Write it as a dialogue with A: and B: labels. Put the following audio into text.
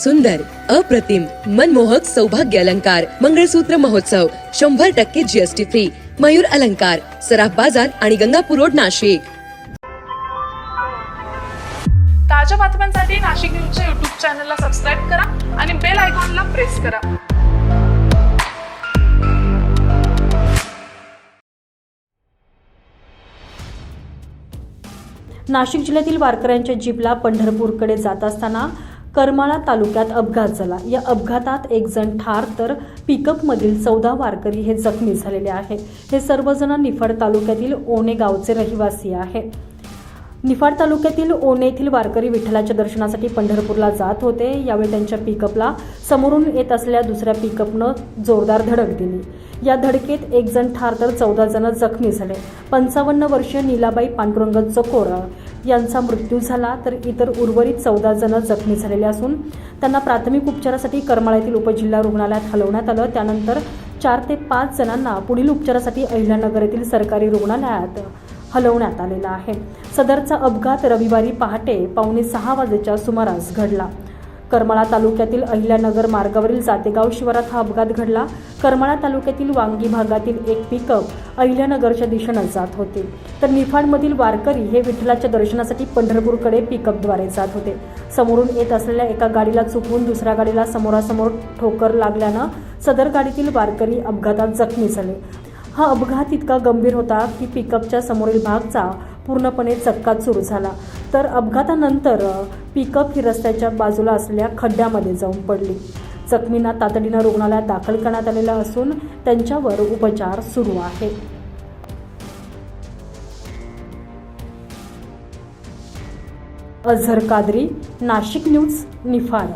A: सुंदर अप्रतिम मनमोहक सौभाग्य अलंकार मंगळसूत्र महोत्सव शंभर टक्के जीएसटी फ्री मयूर अलंकार सराफ बाजार आणि गंगापूर रोड नाशिक.
B: ताज्या बातम्यांसाठी नाशिक न्यूजच्या युट्यूब चॅनलला सबस्क्राईब करा आणि बेल आयकॉनला प्रेस करा.
C: नाशिक जिल्ह्यातील वारकऱ्यांच्या जीपला पंढरपूरकडे जात असताना करमाळा तालुक्यात अपघात झाला. या अपघातात एक जण ठार तर पिकअपमधील चौदा वारकरी हे जखमी झालेले आहे हे सर्वजण निफाड तालुक्यातील ओणे गावचे रहिवासी आहे निफाड तालुक्यातील ओणे येथील वारकरी विठ्ठलाच्या दर्शनासाठी पंढरपूरला जात होते. यावेळी त्यांच्या पिकअपला समोरून येत असलेल्या दुसऱ्या पिकअपनं जोरदार धडक दिली. या धडकेत एक जण ठार तर चौदा जण जखमी झाले. पंचावन्न वर्षीय नीलाबाई पांडुरंग चकोर यांचा मृत्यू झाला तर इतर उर्वरित चौदा जण जखमी झालेले असून त्यांना प्राथमिक उपचारासाठी करमाळ्यातील येथील उपजिल्हा रुग्णालयात हलवण्यात आलं. त्यानंतर चार ते पाच जणांना पुढील उपचारासाठी अहिल्यानगर येथील सरकारी रुग्णालयात हलवण्यात आलेला आहे. सदरचा अपघात रविवारी पहाटे पावणे सहा वाजेच्या सुमारास घडला. करमाळा तालुक्यातील अहिल्यानगर मार्गावरील जातेगाव शिवारात हा अपघात घडला. करमाळा तालुक्यातील वांगी भागातील एक पिकअप अहिल्यानगरच्या दिशेनं जात होते. तर निफाडमधील वारकरी हे विठ्ठलाच्या दर्शनासाठी पंढरपूरकडे पिकअपद्वारे जात होते. समोरून येत असलेल्या एका गाडीला चुकवून दुसऱ्या गाडीला समोरासमोर ठोकर लागल्यानं सदर गाडीतील वारकरी अपघातात जखमी झाले. हा अपघात इतका गंभीर होता की पिकअपच्या समोरील भागचा पूर्णपणे चक्काचूर झाला. तर अपघातानंतर पिकअप ही रस्त्याच्या बाजूला असलेल्या खड्ड्यामध्ये जाऊन पडली. जखमींना तातडीनं रुग्णालयात दाखल करण्यात आलेलं असून त्यांच्यावर उपचार सुरू आहेत. अझर कादरी नाशिक न्यूज निफाड.